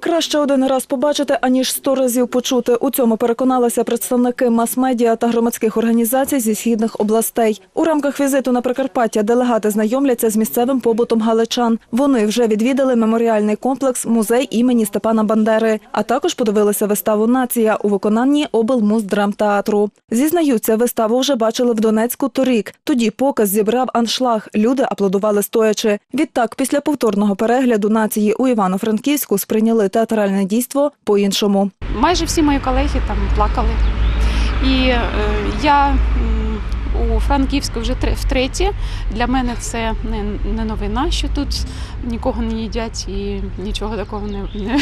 Краще один раз побачити, аніж сто разів почути. У цьому переконалися представники мас-медіа та громадських організацій зі східних областей. У рамках візиту на Прикарпаття делегати знайомляться з місцевим побутом галичан. Вони вже відвідали меморіальний комплекс музей імені Степана Бандери, а також подивилися виставу Нація у виконанні облмуздрамтеатру. Зізнаються, виставу вже бачили в Донецьку торік. Тоді показ зібрав аншлаг. Люди аплодували стоячи. Відтак, після повторного перегляду нації у Івано-Франківську сприйняли театральне дійство по-іншому. майже всі мої колеги там плакали. І е, я у Франківську вже тре- втретє. Для мене це не новина, що тут нікого не їдять і нічого такого не, не,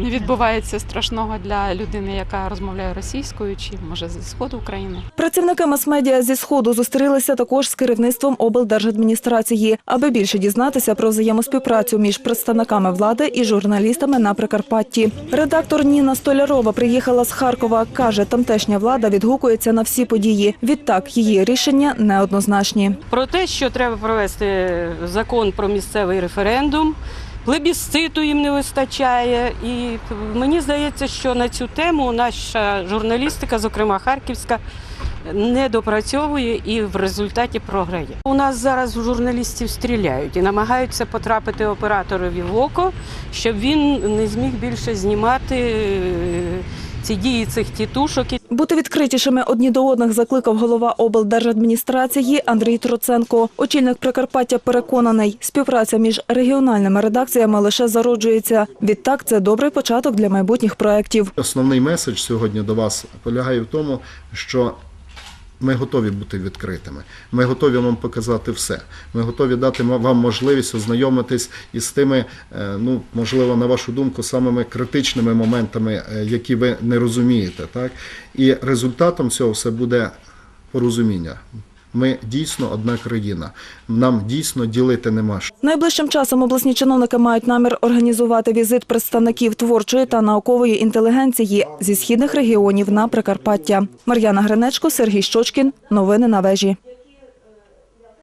не відбувається страшного для людини, яка розмовляє російською чи може зі сходу України. Працівники мас-медіа зі сходу зустрілися також з керівництвом облдержадміністрації, аби більше дізнатися про взаємоспівпрацю між представниками влади і журналістами на Прикарпатті. Редактор Ніна Столярова приїхала з Харкова. каже, тамтешня влада відгукується на всі події. Відтак її рішення неоднозначні. про те, що треба провести закон про місцевий референдум. Плебісциту їм не вистачає, і мені здається, що на цю тему наша журналістика, зокрема харківська, не допрацьовує і в результаті програє. У нас зараз журналістів стріляють і намагаються потрапити операторові в око, щоб він не зміг більше знімати е, ці дії цих тітушок. Бути відкритішими одні до одних закликав голова облдержадміністрації Андрій Троценко. Очільник Прикарпаття переконаний, співпраця між регіональними редакціями лише зароджується. Відтак це добрий початок для майбутніх проєктів. Основний меседж сьогодні до вас полягає в тому, що ми готові бути відкритими. Ми готові вам показати все. Ми готові дати вам можливість ознайомитись із тими, е, ну можливо, на вашу думку, самими критичними моментами, е, які ви не розумієте. Так? І результатом цього все буде порозуміння. Ми дійсно одна країна. Нам дійсно ділити нема що. Найближчим часом обласні чиновники мають намір організувати візит представників творчої та наукової інтелігенції зі східних регіонів на Прикарпаття. Мар'яна Гринечко, Сергій Щочкін. Новини на вежі.